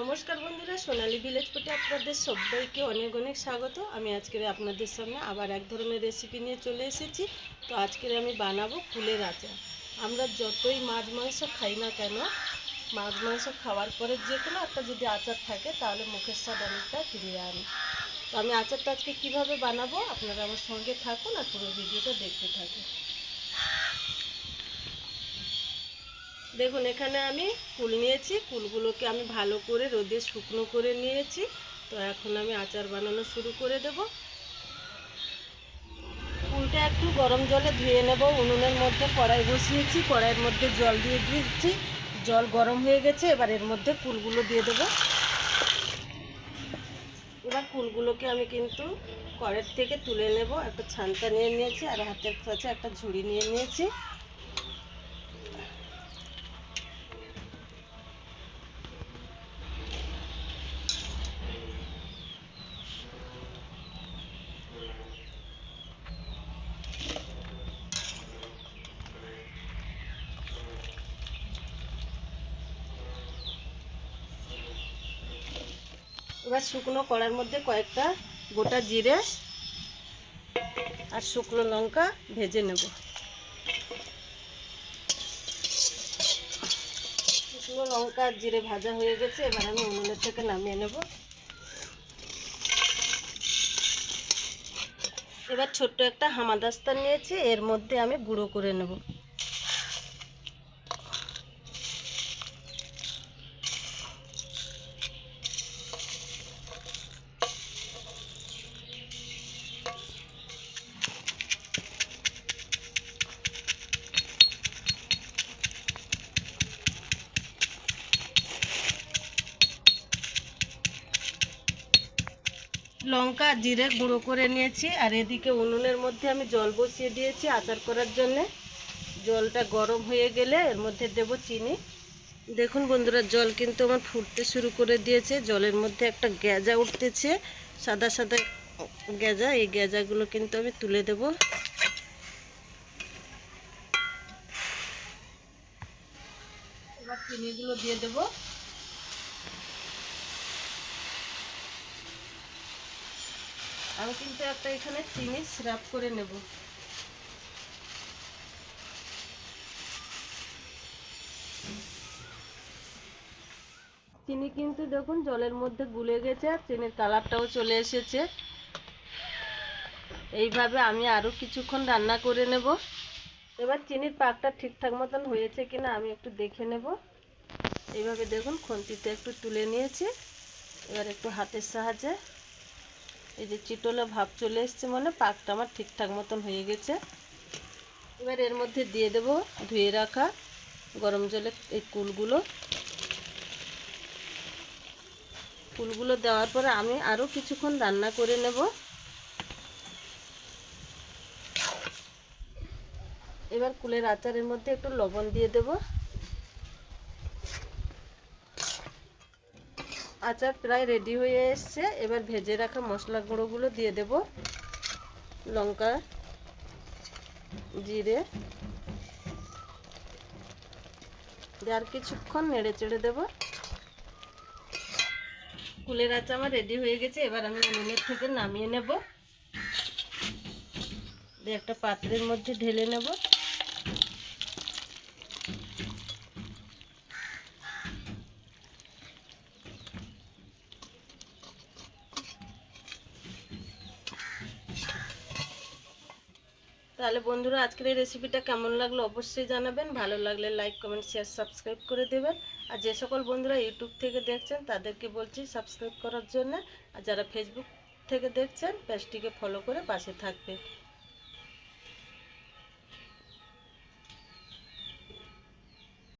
নমস্কার বন্ধুরা, সোনালী ভিলেজ ফুটে আপনাদের সবাইকে অনেক অনেক স্বাগত। আমি আজকের আপনাদের সামনে আবার এক ধরনের রেসিপি নিয়ে চলে এসেছি। তো আজকের আমি বানাবো কুলের আচার। আমরা যতই মাছ মাংস খাই না কেন, মাছ মাংস খাওয়ার পরে যে কোনো একটা যদি আচার থাকে, তাহলে মুখের স্বাদ অনেকটা ফিরিয়ে আনে। তো আমি আচারটা আজকে কীভাবে বানাবো, আপনারা আমার সঙ্গে থাকুন আর পুরো ভিডিওটা দেখতে থাকুন। দেখুন, এখানে আমি কুল নিয়েছি। কুলগুলোকে আমি ভালো করে রোদে শুকনো করে নিয়েছি। তো এখন আমি আচার বানানো শুরু করে দেব। কুলটা একটু গরম জলে ধুয়ে নেব। উনুনের মধ্যে কড়াই বসিয়েছি। কড়াইয়ের মধ্যে জল দিয়ে দিয়েছি। জল গরম হয়ে গেছে, এবার এর মধ্যে কুলগুলো দিয়ে দেব। এবার কুলগুলোকে আমি কিন্তু কড়াইয়ের থেকে তুলে নেব। একটা ছানটা নিয়ে নিয়েছি, আর হাতের কাছে একটা ঝুড়ি নিয়ে নিয়েছি। এবার শুকনো কড়ার মধ্যে কয়েকটা গোটা জিরে আর শুকনো লঙ্কা ভেজে নেব। শুকনো লঙ্কা আর জিরে ভাজা হয়ে গেছে, এবার আমি উনুনের থেকে নামিয়ে নেব। এবার ছোট্ট একটা হামাদাস্তা নিয়েছি, এর মধ্যে আমি গুঁড়ো করে নেব। লঙ্কা জিরে গুঁড়ো করে নিয়েছি, আর এদিকে উনুনের মধ্যে আমি জল বসিয়ে দিয়েছি আচার করার জন্য। জলটা গরম হয়ে গেলে এর মধ্যে দেব চিনি। দেখুন বন্ধুরা, জল কিন্তু আমার ফুটতে শুরু করে দিয়েছে। জলের মধ্যে একটা গ্যাজা উঠতেছে, সাদা সাদা গ্যাজা। এই গ্যাজাগুলো কিন্তু আমি তুলে দেব। এবার চিনিগুলো দিয়ে দেবো। আমি কিন্তু একটা এখানে চিনি সিরাপ করে নেব। চিনি কিন্তু দেখুন জলের মধ্যে গুলে গেছে আর চিনির কালারটাও চলে এসেছে। এইভাবে আমি আরও কিছুক্ষণ রান্না করে নেব। এবার চিনির পাকটা ঠিকঠাক মতন হয়েছে কিনা আমি একটু দেখে নেব। এইভাবে দেখুন খন্তিতে একটু তুলে নিয়েছি। এবার একটু হাতের সাহায্যে এই যে চিটোলা ভাব চলে এসছে মানে পাকটা আমার ঠিকঠাক মতন হয়ে গেছে। এবার এর মধ্যে দিয়ে দেব ধুয়ে রাখা গরম জলে এই কুলগুলো। কুলগুলো দেওয়ার পরে আমি আরও কিছুক্ষণ রান্না করে নেব। এবার কুলের আচারের মধ্যে একটু লবণ দিয়ে দেব। আচার প্রায় রেডি হয়ে এসছে। এবার ভেজে রাখা মশলা গুঁড়োগুলো দিয়ে দেব। লঙ্কা, জিরে। আর কিছুক্ষণ নেড়ে চেড়ে দেব। কুলের আচার আমার রেডি হয়ে গেছে। এবার আমি উনুনের থেকে নামিয়ে নেব। একটা পাত্রের মধ্যে ঢেলে নেব। তাহলে বন্ধুরা, আজকের এই রেসিপিটা কেমন লাগল অবশ্যই জানাবেন। ভালো লাগলে লাইক কমেন্ট শেয়ার সাবস্ক্রাইব করে দেবেন। আর যে সকল বন্ধুরা ইউটিউব থেকে দেখছেন, তাদেরকে বলছি সাবস্ক্রাইব করার জন্য। আর যারা ফেসবুক থেকে দেখছেন পেজটিকে ফলো করে পাশে থাকবে।